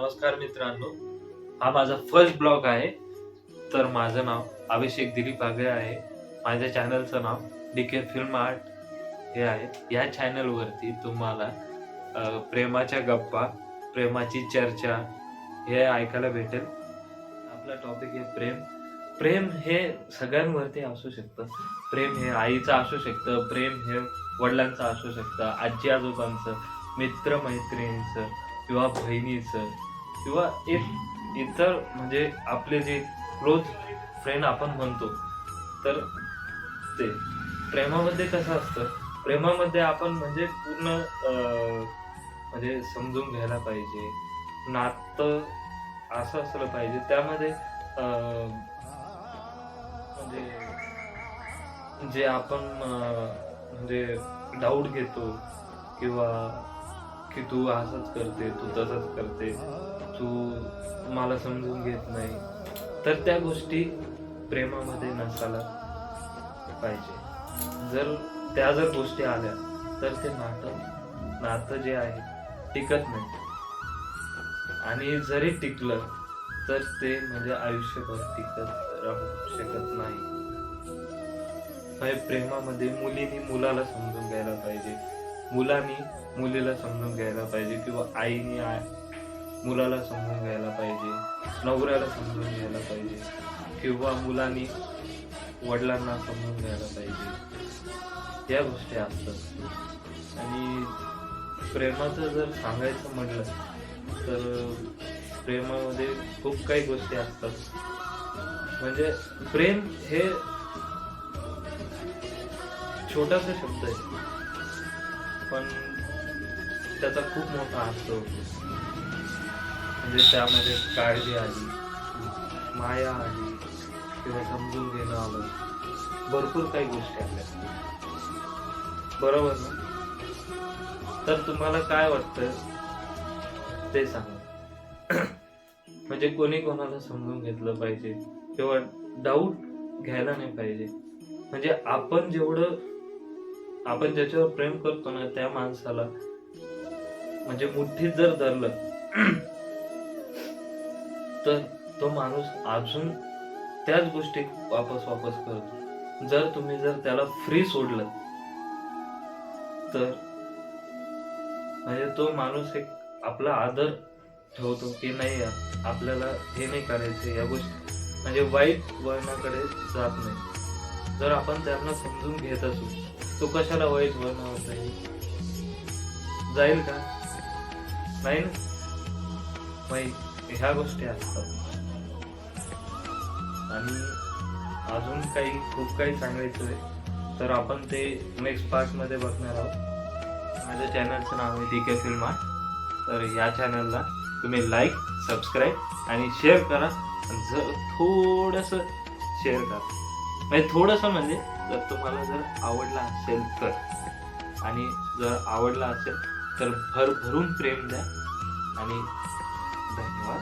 नमस्कार मित्रांनो. हा माझा फर्स्ट ब्लॉग आहे. तर माझं नाव अभिषेक दिलीप आगळे आहे. माझ्या चॅनलचं नाव डी के फिल्म आर्ट हे आहे. या चॅनलवरती तुम्हाला प्रेमाच्या गप्पा प्रेमाची चर्चा हे ऐकायला भेटेल. आपला टॉपिक आहे प्रेम. प्रेम हे सगळ्यांवरती असू शकतं. प्रेम हे आईचं असू शकतं. प्रेम हे वडिलांचं असू शकतं. आजी आजोबांचं मित्रमैत्रिणींचं किंवा बहिणीचं. किंवा एक इतर म्हणजे आपले जे क्लोज फ्रेंड आपण म्हणतो तर ते. प्रेमामध्ये कसं असतं? प्रेमामध्ये आपण म्हणजे पूर्ण म्हणजे समजून घ्यायला पाहिजे. नातं असं असलं पाहिजे. त्यामध्ये म्हणजे जे आपण म्हणजे डाऊट घेतो किंवा की तू असंच करते तू तसंच करते तू मला समजून घेत नाही. तर त्या गोष्टी प्रेमामध्ये नसायला पाहिजे. जर त्या जर गोष्टी आल्या तर ते नातं नातं जे आहे टिकत नाही. आणि जरी टिकलं तर ते म्हणजे आयुष्यभर टिकत राहू शकत नाही. प्रेमामध्ये मुलीनी मुलाला समजून घ्यायला पाहिजे. मुलांनी मुलीला समजून घ्यायला पाहिजे किंवा आईने आय मुलाला समजून घ्यायला पाहिजे नवऱ्याला समजून घ्यायला पाहिजे किंवा मुलांनी वडिलांना समजून घ्यायला पाहिजे. या गोष्टी असतात. आणि प्रेमाचं जर सांगायचं म्हटलं तर प्रेमामध्ये खूप काही गोष्टी असतात. म्हणजे प्रेम हे छोटासा शब्द आहे. पण त्याचा खूप मोठा अर्थ होतो. म्हणजे त्यामध्ये काळजी आली माया आली किंवा समजून घेणं आलं. भरपूर काही गोष्टी आल्या बरोबर ना? तर तुम्हाला काय वाटतं? ते सांगा. म्हणजे कोणी कोणाला समजून घेतलं पाहिजे किंवा डाऊट घ्यायला नाही पाहिजे. म्हणजे आपण जेवढं आपण ज्याच्यावर प्रेम करतो ना त्या माणसाला म्हणजे मुठीत जर धरलं तर तो माणूस अजून त्याच गोष्टी वापस वापस करतो. जर तुम्ही जर त्याला फ्री सोडलं तर म्हणजे तो माणूस एक आपला आदर ठेवतो की नाही आपल्याला हे नाही करायचं या गोष्टी म्हणजे वाईट वळणाकडे जात नाही. जर आपण त्यांना समजून घेत असू तो कशाला वाईट बनवत नाही जाईल का? नाही ना? ह्या गोष्टी असतात. आणि अजून काही खूप काही सांगायचं आहे तर आपण ते नेक्स्ट पार्टमध्ये बघणार आहोत. माझ्या चॅनलचं नाव आहे डी के फिल्म आर्ट तर या चॅनलला तुम्ही लाईक सबस्क्राईब आणि शेअर करा. आणि जर थोडंसं शेअर करा. म्हणजे थोडंसं म्हणजे जर तुम्हाला जर आवडला असेल तर आणि जर आवडला असेल तर भरभरून प्रेम द्या. आणि धन्यवाद.